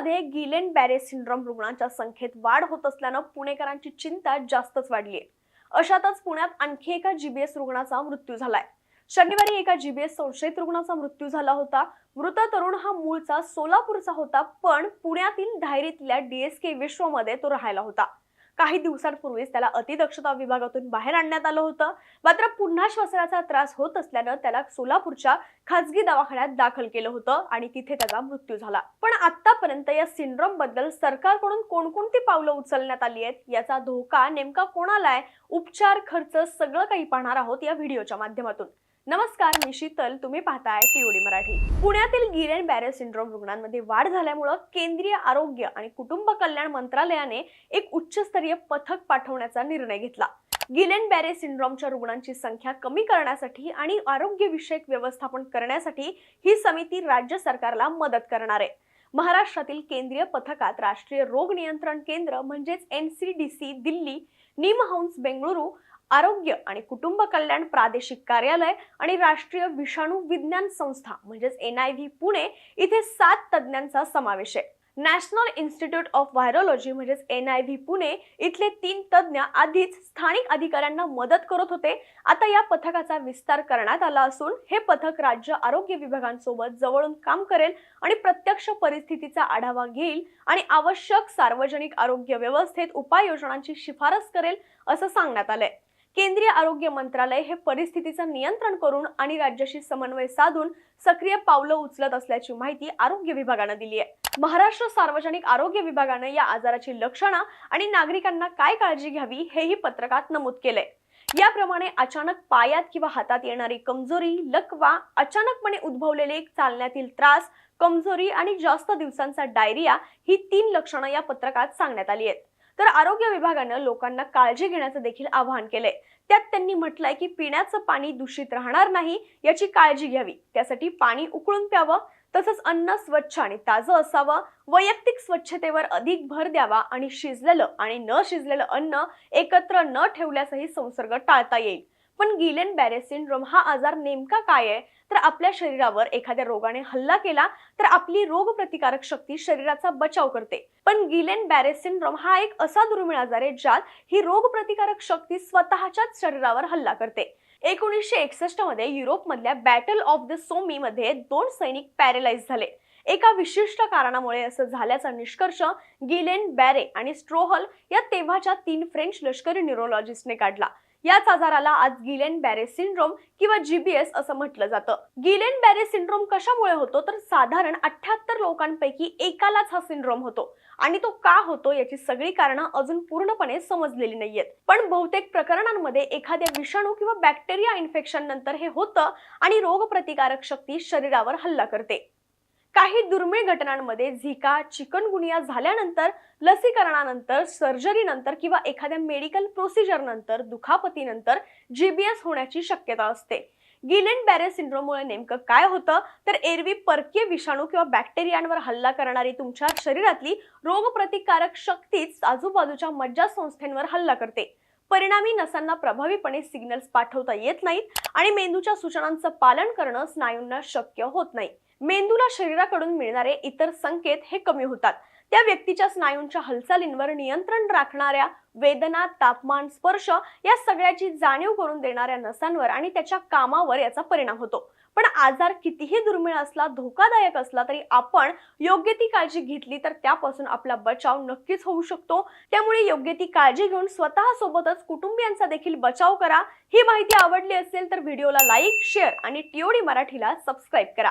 पुण्यामध्ये Ghislaine Barre syndrome रुग्णांच्या संख्येत वाढ होत असल्यानं पुणेकरांची चिंता जास्तच वाढली आहे. अशातच पुण्यात आणखी एका जीबीएस रुग्णाचा मृत्यू झालाय. शनिवारी एका जीबीएस संशयित रुग्णाचा मृत्यू झाला होता. मृत तरुण हा मूळचा सोलापूरचा होता पण पुण्यातील धायरीतल्या डीएसके विश्वमध्ये तो राहायला होता. काही दिवसांपूर्वीच त्याला अतिदक्षता विभागातून बाहेर आणण्यात आलं होतं. मात्र पुन्हा श्वसनाचा त्रास होत असल्यानं त्याला सोलापूरच्या खासगी दवाखान्यात दाखल केलं होतं आणि तिथे त्याचा मृत्यू झाला. पण आतापर्यंत या सिंड्रोमबद्दल सरकारकडून कोणकोणती पावलं उचलण्यात आली आहेत याचा धोका नेमका कोणाला आहे? उपचार खर्च सगळं काही पाहणार आहोत या व्हिडिओच्या माध्यमातून. नमस्कार मी शीतल. तुम्ही पाहताय टीओडी मराठी. पुण्यातील गिरेन बॅरेल सिंड्रोम रुग्णांमध्ये वाढ झाल्यामुळं केंद्रीय आरोग्य आणि कुटुंब कल्याण मंत्रालयाने एक उच्चस्तरीय पथक पाठवण्याचा निर्णय घेतला. गिलेन बॅरे सिंड्रोमच्या रुग्णांची संख्या कमी करण्यासाठी आणि आरोग्यविषयक व्यवस्थापन करण्यासाठी ही समिती राज्य सरकारला मदत करणार आहे. महाराष्ट्रातील केंद्रीय पथकात राष्ट्रीय रोग नियंत्रण केंद्र म्हणजेच N C D C Delhi NIMHANS Bengaluru आरोग्य आणि कुटुंब कल्याण प्रादेशिक कार्यालय आणि राष्ट्रीय विषाणू विज्ञान संस्था म्हणजेच एन आय व्ही पुणे इथे सात तज्ज्ञांचा समावेश आहे. नॅशनल इन्स्टिट्यूट ऑफ व्हायरोलॉजी म्हणजेच एन आय व्ही पुणे इथले तीन तज्ज्ञ आधीच स्थानिक अधिकाऱ्यांना मदत करत होते. आता या पथकाचा विस्तार करण्यात आला असून हे पथक राज्य आरोग्य विभागांसोबत जवळून काम करेल आणि प्रत्यक्ष परिस्थितीचा आढावा घेईल आणि आवश्यक सार्वजनिक आरोग्य व्यवस्थेत उपाययोजनांची शिफारस करेल असं सांगण्यात आलंय. केंद्रीय आरोग्य मंत्रालय हे परिस्थितीचं नियंत्रण करून आणि राज्याशी समन्वय साधून सक्रिय पावलं उचलत असल्याची माहिती आरोग्य विभागानं दिली आहे. महाराष्ट्र सार्वजनिक आरोग्य विभागानं या आजाराची लक्षणं आणि नागरिकांना काय काळजी घ्यावी हेही पत्रकात नमूद केलंय. याप्रमाणे अचानक पायात किंवा हातात येणारी कमजोरी लकवा अचानकपणे उद्भवलेले चालण्यातील त्रास कमजोरी आणि जास्त दिवसांचा डायरिया ही तीन लक्षणं या पत्रकात सांगण्यात आली आहेत. तर आरोग्य विभागानं लोकांना काळजी घेण्याचं देखील आवाहन केलंय. त्यात त्यांनी म्हटलंय की पिण्याचं पाणी दूषित राहणार नाही याची काळजी घ्यावी. त्यासाठी पाणी उकळून प्यावं तसंच अन्न स्वच्छ आणि ताजं असावं वैयक्तिक स्वच्छतेवर अधिक भर द्यावा आणि शिजलेलं आणि न शिजलेलं अन्न एकत्र न ठेवल्यासही संसर्ग टाळता येईल. पण गिलेन बॅरे सिंड्रोम हा आजार नेमका काय आहे? तर आपल्या शरीरावर एखाद्या रोगाने हल्ला केला तर आपली रोगप्रतिकारक शक्ती शरीराचा बचाव करते. पण गिलेन बॅरे सिंड्रोम हा एक असा दुर्मिळ आजार आहे ज्यात ही रोगप्रतिकारक शक्ती स्वतःच्याच शरीरावर हल्ला करते. एकोणीसशे एकसष्टमध्ये युरोपमधल्या बॅटल ऑफ द सोमी मध्ये दोन सैनिक पॅरेलाइज झाले. एका विशिष्ट कारणामुळे असं झाल्याचा निष्कर्ष गिलेन बॅरे आणि स्ट्रोहल या तेव्हाच्या तीन फ्रेंच लष्करी न्यूरोलॉजिस्टने काढला. याच आजाराला आज गिलेन बॅरे सिंड्रोम किंवा जीबीएस असं म्हटलं जातं. गिलेन बॅरे सिंड्रोम कशामुळे होतो? तर साधारण अठ्याहत्तर लोकांपैकी एकालाच हा सिंड्रोम होतो. आणि तो का होतो याची सगळी कारणं अजून पूर्णपणे समजलेली नाहीयेत. पण बहुतेक प्रकरणांमध्ये एखाद्या विषाणू किंवा बॅक्टेरिया इन्फेक्शन नंतर हे होतं आणि रोगप्रतिकारक शक्ती शरीरावर हल्ला करते. काही दुर्मिळ घटनांमध्ये झिका चिकनगुनिया झाल्यानंतर लसीकरणानंतर सर्जरीनंतर किंवा एखाद्या मेडिकल प्रोसिजर नंतर दुखापतीनंतर जीबीएस होण्याची शक्यता असते. गिलेन बॅरे सिंड्रोममुळे नेमकं काय होतं? तर एरवी परकीय विषाणू किंवा बॅक्टेरियांवर हल्ला करणारी तुमच्या शरीरातली रोगप्रतिकारक शक्तीच आजूबाजूच्या मज्जासंस्थेंवर हल्ला करते. परिणामी नसांना प्रभावीपणे सिग्नल्स पाठवता येत नाहीत आणि मेंदूच्या सूचनांचं पालन करणं स्नायूंना शक्य होत नाही. मेंदूला शरीराकडून मिळणारे इतर संकेत हे कमी होतात. त्या व्यक्तीच्या स्नायूंच्या हालचालींवर नियंत्रण राखणाऱ्या वेदना तापमान स्पर्श या सगळ्याची जाणीव करून देणाऱ्या नसांवर आणि त्याच्या कामावर याचा परिणाम होतो. पण आजार कितीही दुर्मिळ असला धोकादायक असला तरी आपण योग्य ती काळजी घेतली तर त्यापासून आपला बचाव नक्कीच होऊ शकतो. त्यामुळे योग्य ती काळजी घेऊन स्वतःसोबतच कुटुंबियांचा देखील बचाव करा. ही माहिती आवडली असेल तर व्हिडिओला लाईक शेअर आणि टीओडी मराठीला सबस्क्राईब करा.